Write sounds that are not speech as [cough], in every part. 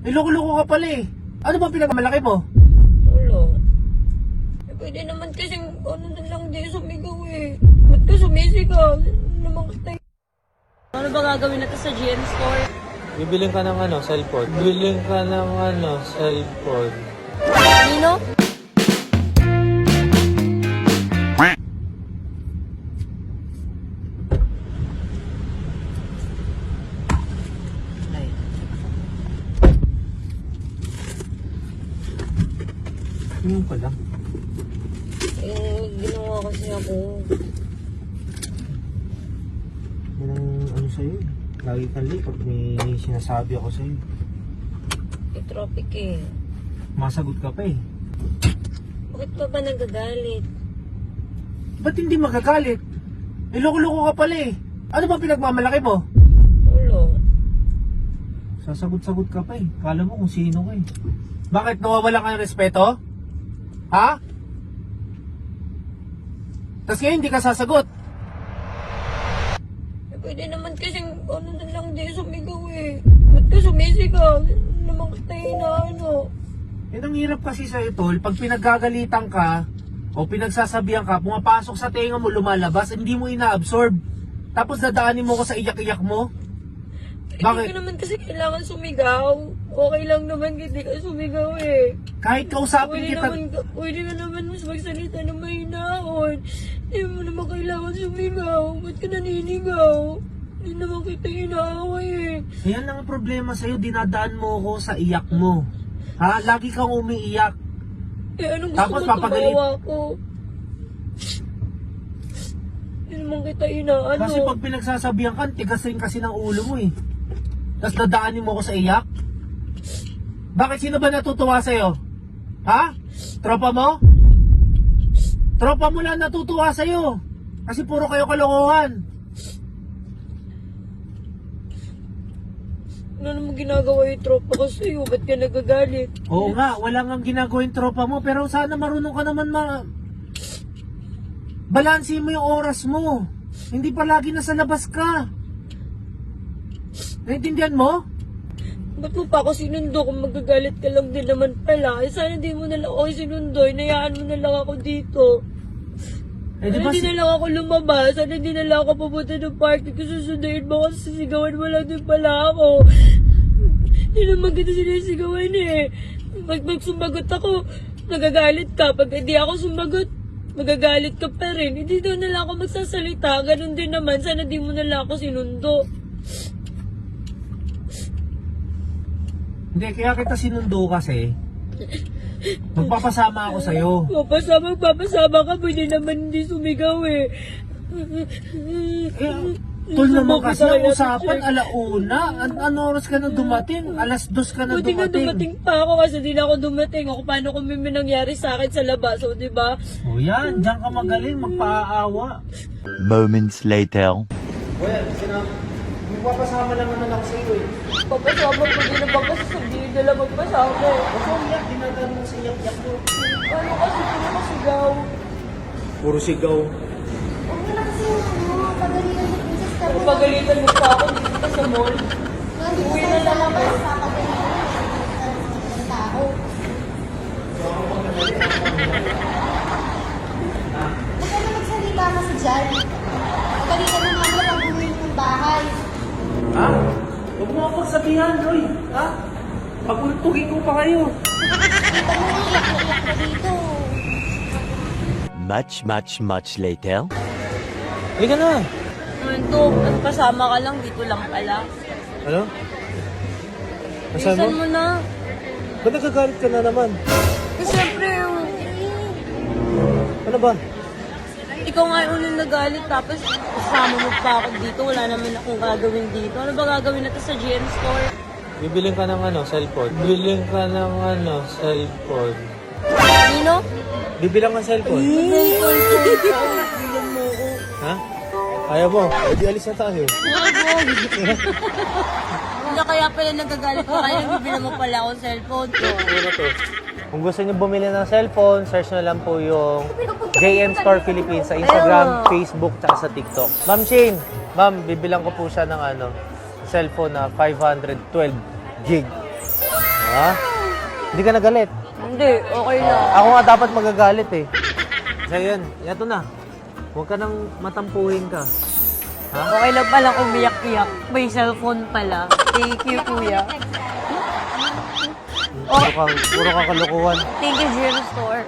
Niloko-loko ka pala eh. Ano ba pinagmalaki mo? Wala. Eh, pwede naman kasing ano na lang di sumigaw eh. Ba't ka sumisigaw? Ano naman kita Ano ba gagawin natin sa GM store? Bibiling ka ng ano, cellphone. Bibiling ka ng ano, cellphone. Nino? Ngayon pa lang. Eh, ginawa kasi ako. Yan ang ano sa'yo. eh. Lagi kang late pag may sinasabi ako sa'yo. Eh, traffic eh. Masagot ka pa eh. Bakit pa ba nagagalit? Ba't hindi magagalit? Niloko-loko ka pala eh. Ano ba pinagmamalaki mo? Wala. Sasagot-sagot ka pa eh. Kala mo kung sino ka eh. Bakit nawawala ka ng respeto? Ha? Tapos ngayon hindi ka sasagot. Eh, pwede naman kasing ano na lang di sumigaw eh. Ba't ka sumisigaw? Naman kita inaano? Yan ang hirap kasi sa tol. Pag pinaggagalitan ka o pinagsasabihan ka, pumapasok sa tenga mo, lumalabas, hindi mo ina-absorb. Tapos dadaanin mo ko sa iyak-iyak mo. Bakit? Hindi naman kasi kailangan sumigaw. Okay lang naman hindi ka sumigaw eh. Kahit kausapin Pwede kita, naman, pwede ka naman mas magsalita ng mahinaon. Hindi mo naman kailangan sumigaw. Ba't ka naninigaw? Hindi naman kita inaaway eh. Ayan lang ang problema sa'yo, dinadaan mo ko sa iyak mo. Ha? Lagi kang umiiyak. Eh anong gusto Tapos mo papagalit- tumawa ko? Hindi naman kita inaano. Kasi pag pinagsasabihan ka, tigas rin kasi ng ulo mo eh. Tapos dadaanin mo ko sa iyak? Bakit sino ba natutuwa sa'yo? Ha? Tropa mo? Tropa mo lang natutuwa sa'yo. Kasi puro kayo kalokohan. Ano naman ginagawa yung tropa ko sa'yo? Ba't ka nagagalit? Oo nga, wala nga ginagawa yung tropa mo. Pero sana marunong ka naman ma... Balansin mo yung oras mo. Hindi palagi nasa labas ka. Naintindihan mo? Ba't mo pa ako sinundo kung magagalit ka lang din naman pala? Eh, sana di mo na lang ako sinundo. Inayaan mo na lang ako dito. Eh, di Sana ba di si- na lang ako lumabas. Sana di na lang ako pupunta ng party ko susunduin mo kasi sisigawan mo lang din pala ako. Hindi naman kita sinisigawan eh. Pag, pag sumagot ako, nagagalit ka. Pag hindi ako sumagot, magagalit ka pa rin. Hindi daw na lang ako magsasalita. Ganun din naman. Sana di mo na lang ako sinundo. Hindi, kaya kita sinundo kasi. Magpapasama ako sa'yo. Papasama, papasama ka, pwede naman hindi sumigaw eh. Eh, tol naman kasi ang usapan, alauna. An ano oras ka na dumating? Alas dos ka na Buti nga dumating. dumating pa ako kasi di na ako dumating. Ako paano kung may may nangyari sa akin sa labas, o di ba? O yan, diyan ka magaling, magpaaawa. Moments later. Well, sina... Magpapasama lang naman ako sa'yo eh. Papasama, pwede na ba kasi sabihin na lang magpasama eh. Ako iyak, dinadaan mo sa iyak-iyak mo. Ano kasi, puro masigaw. Puro sigaw. Huwag mo na kasi yung ano, pagalitan ni Princess ka mo. Pagalitan mo pa ako dito ka sa mall. Nandito Uwi ka na sa lang ako. papagalitan ng tao. Pagsabihan, Roy. Ha? Pagultugin ko pa kayo. Much, much, much later. Halika na. Ito, kasama ka lang, dito lang pala. Ano? Nasaan Isan mo? na. Ba't nagagalit ka na naman? Kasi syempre, Ano ba? Ikaw nga yung unang nagalit, tapos kasama mo pa ako dito. Wala naman akong gagawin dito. Ano ba gagawin natin sa GM store? Bibiling ka ng ano, cellphone. Bibiling ka ng ano, cellphone. Nino? Bibilang ka cellphone. Cellphone ko. Bilang mo ko. Ha? Ayaw mo? E di alis na tayo. Hindi kaya pala nagagalit ka kaya nagbibila mo pala ako cellphone ko. Ano na to? Kung gusto niyo bumili ng cellphone, search na lang po yung JM Store Philippines sa Instagram. Facebook, tsaka sa TikTok. Ma'am Shane, ma'am, bibilang ko po siya ng ano, cellphone na 512 gig. Ha? Hindi ka nagalit. Hindi, okay lang. Ako nga dapat magagalit eh. So yun, eto na. Huwag ka nang matampuhin ka. Ha? Okay lang pala umiyak-iyak. May cellphone pala. Thank you, kuya. Puro kang, puro kang kalukuhan. Thank you, Gym Store.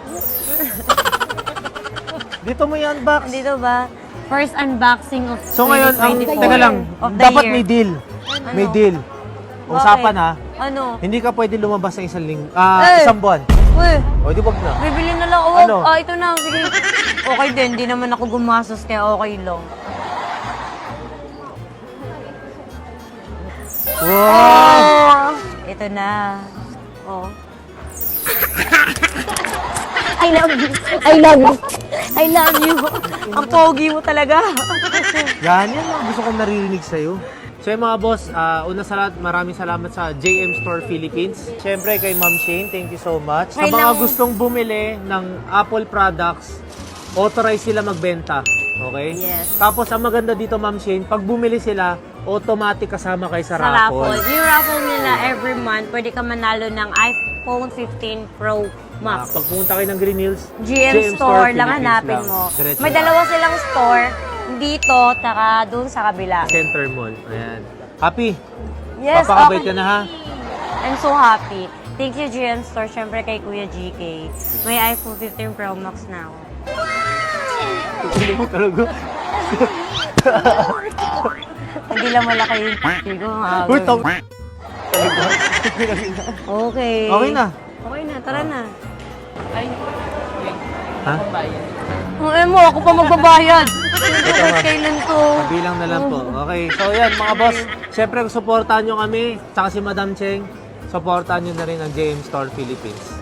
Dito mo yan, box. Dito ba? First unboxing of So ngayon, ang, 2024 teka lang, of the dapat year. may deal. May deal. Usapan ha, Ano? hindi ka pwede lumabas ng isang ling ah, Eh! isang buwan. Uy, O, di wag na. bibili na lang ako. Ano? Ah, ito na. Sige. Okay din. Di naman ako gumastos kaya okay lang. Wow! Ito na. Oh. [laughs] I love you. I love you. I love you. Ang pogi mo talaga. Yan, yan ang gusto kong naririnig sa'yo. So yung mga boss, ah, una sa lahat, maraming salamat sa JM Store Philippines. Siyempre kay Ma'am Shane, thank you so much. Sa mga lang- gustong bumili ng Apple products, authorized sila magbenta. Okay? Yes. Tapos ang maganda dito, Ma'am Shane, pag bumili sila, automatic kasama kay sa, Sa raffle. raffle. Yung raffle nila every month, pwede ka manalo ng iPhone 15 Pro Ah, Max. pag pumunta kayo ng Green Hills, GM, Store, lang Philippines hanapin lang. mo. Diretso May lang. dalawa silang store. Dito, taka doon sa kabila. Center Mall. Ayan. Happy? Yes, Papakabait okay. ka na ha? I'm so happy. Thank you, GM Store. Siyempre kay Kuya GK. May iPhone 15 Pro Max na ako. Hindi mo talaga. Hindi lang malaki yung p*** ko. Uy, tong... Okay. Okay na. Okay na, tara na. Ha? Ang eh mo, ako pa magbabayad. Bakit kailan to? Bilang na lang po. Okay. So yan, mga boss. Siyempre, supportahan nyo kami. Tsaka si Madam Cheng. Supportahan nyo na rin ang JM Store Philippines.